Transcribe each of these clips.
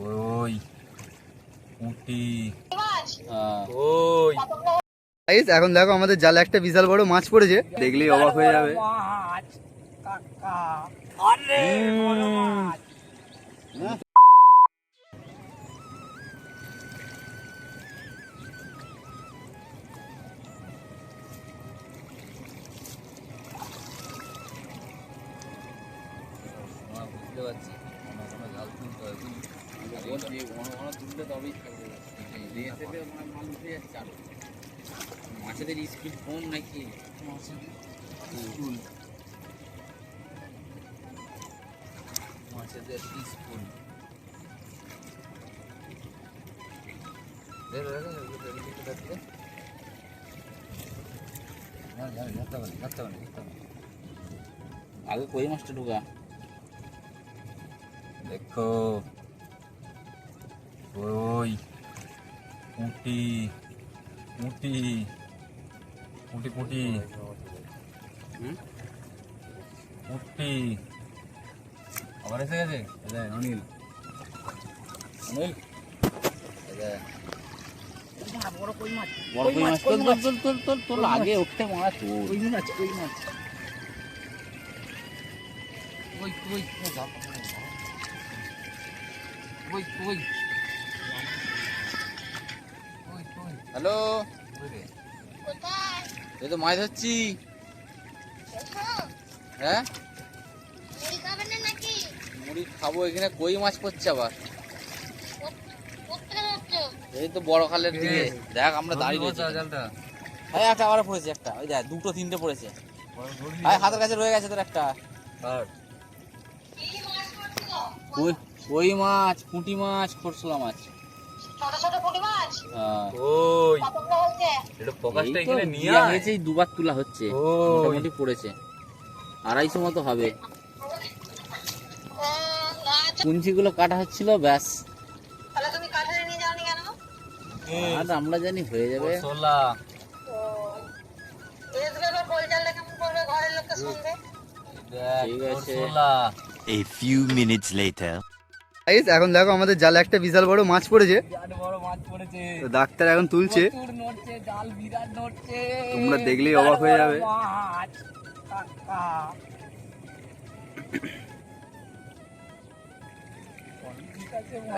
ওই উটি ওই। গাইস এখন দেখো আমাদের জালে একটা বিশাল বড় মাছ পড়েছে। দেখলেই অবাক হয়ে যাবে। বুঝতে পারছি কোনো কোনো জাল তুলতে হয় বুঝলি তুললে তবেই থাকবে মাছেদের স্পিড কম নাকি মাছেদের স্কুল আগে কই মাছটা ঢুকা দেখো ওই পুঁটি পুঁটি পুঁটি পুঁটি পুঁটি আবার এসে গেছে দেখ, অনিল অনিল বড় কই মাছ বড় কই মাছ তোল তোল তোল তোল তোল আগে উঠতে মারা তোল কই মাছ কই মাছ ওই ওই ওই ওই। হ্যালো? এই তো মাছ ধরছি। হ্যাঁ? মুড়ি খাব এখানে কই মাছ পড়ছে আবার? এই তো বড় খালের দিকে। দেখ আমরা দাঁড়িয়ে রয়েছি। হ্যাঁ একটা আবার পড়েছে একটা ওই দেখ দুটো তিনটে পড়েছে। হাতের কাছে রয়ে গেছে তোর একটা। কই মাছ? পুঁটি মাছ খরসলা মাছ। হ্যাঁ। ওই এটা এখানে নিয়ে দুবার তোলা হচ্ছে। মোটামুটি পড়েছে। আড়াইশো মতো হবে। কুঞ্চিগুলো কাটা হচ্ছিল ব্যাস। আর আমরা জানি হয়ে যাবে। ঠিক আছে। A few minutes later. Guys এখন দেখো আমাদের জালে একটা বিশাল বড় মাছ পড়েছে। তো ডাক্তার এখন তুলছে। তোমরা দেখলেই অবাক হয়ে যাবে।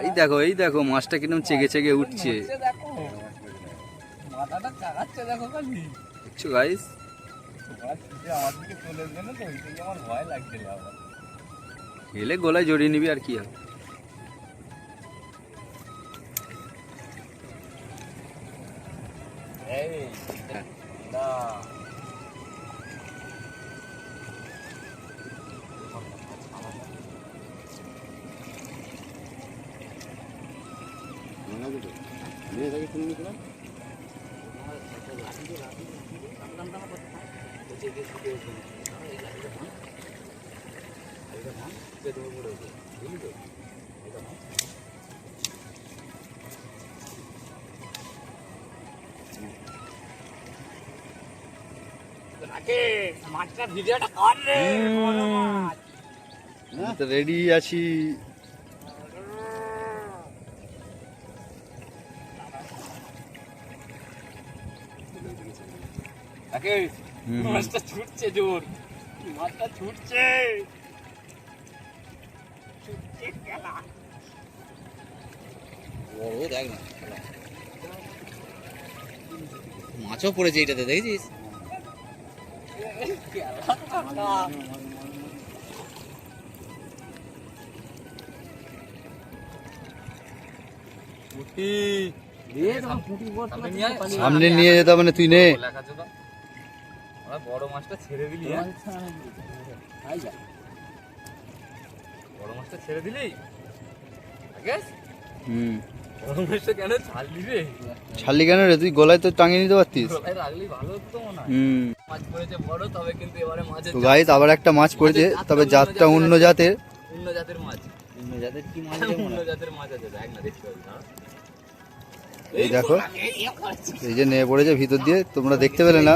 এই দেখো এই দেখো মাছটা কীরকম চেগে চেগে উঠছে। নড়ছে দেখো। মাথাটা চাগাচ্ছে দেখো খালি। দেখছ গাইস তোমরা ছুটে আমার দিকে চলে এসবে না তো ওই থেকে আমার ভয় লাগছিল আবার হেলে গলায় জড়িয়ে নিবি আর কি হবে মাছটা ভিডিওটা কর রে মাছ। রেডি আছি। মাছটা ছুটছে জোর। মাছটা ছুটছে। ছুটছে খেলা বড় দেখ না মাছও পড়েছে এটাতে দেখেছিস? সামনে নিয়ে। যেতে মানে তুই নে। বড় মাছটা ছেড়ে দিলি? বড় মাছটা ছেড়ে দিলি? হুম ছাড়লি কেন রে? তুই গলায় তো টাঙিয়ে নিতে পারতিস। হুম। মাছ পড়েছে বড় তবে কিন্তু এবারে মাছের তো গাইস আবার একটা মাছ পড়েছে তবে জাতটা অন্য জাতের। অন্য জাতের মাছ। যাদের কি মাছ অন্য জাতের মাছ আছে দেখ না দেখতে পাবি এই দেখো এই যে নেমে পড়েছে ভিতর দিয়ে তোমরা দেখতে পেলে না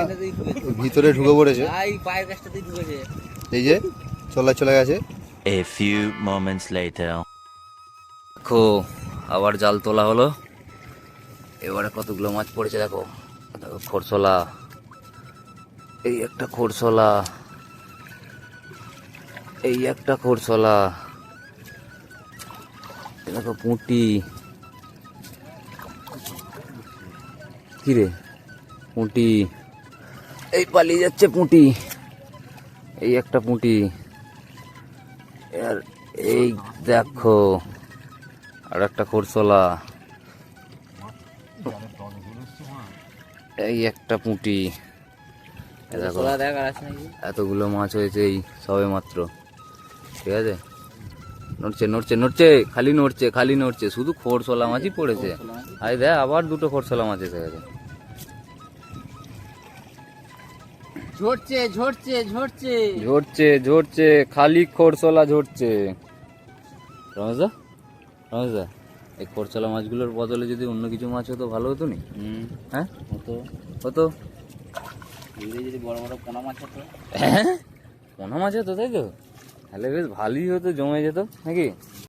ভিতরে ঢুকে পড়েছে। এই পায়ের কাছটাতেই ঢুকেছে এই যে চলা চলে গেছে। Moments later. দেখো আবার জাল তোলা হলো। এবারে কতগুলো মাছ পড়েছে দেখো। দেখো খরসলা এই একটা খরসলা এই একটা খরসলা দেখো পুঁটি। কিরে? পুঁটি। এই পালিয়ে যাচ্ছে পুঁটি। এই একটা পুঁটি। আর এই দেখো, আর একটা খরসলা এই একটা পুঁটি। এতগুলো মাছ হয়েছে এই সবে মাত্র। ঠিক আছে? নড়ছে নড়ছে নড়ছে খালি নড়ছে খালি নড়ছে। শুধু খোরসলা মাছই পড়েছে। আই দেখ আবার দুটো খোরসলা মাছ এসে গেছে। ঝরছে ঝরছে ঝরছে। ঝরছে ঝরছে খালি খোরসলা ঝরছে। রমেশদা রমেশদা এই খোরসলা মাছগুলোর বদলে যদি অন্য কিছু মাছ হতো ভালো হতো নি? হ্যাঁ? হতো। হতো? যদি পোনা মাছ হতো? হ্যাঁ? পোনা মাছ হতো, তাই তো? তাহলে বেশ ভালোই হতো, জমে যেত, নাকি?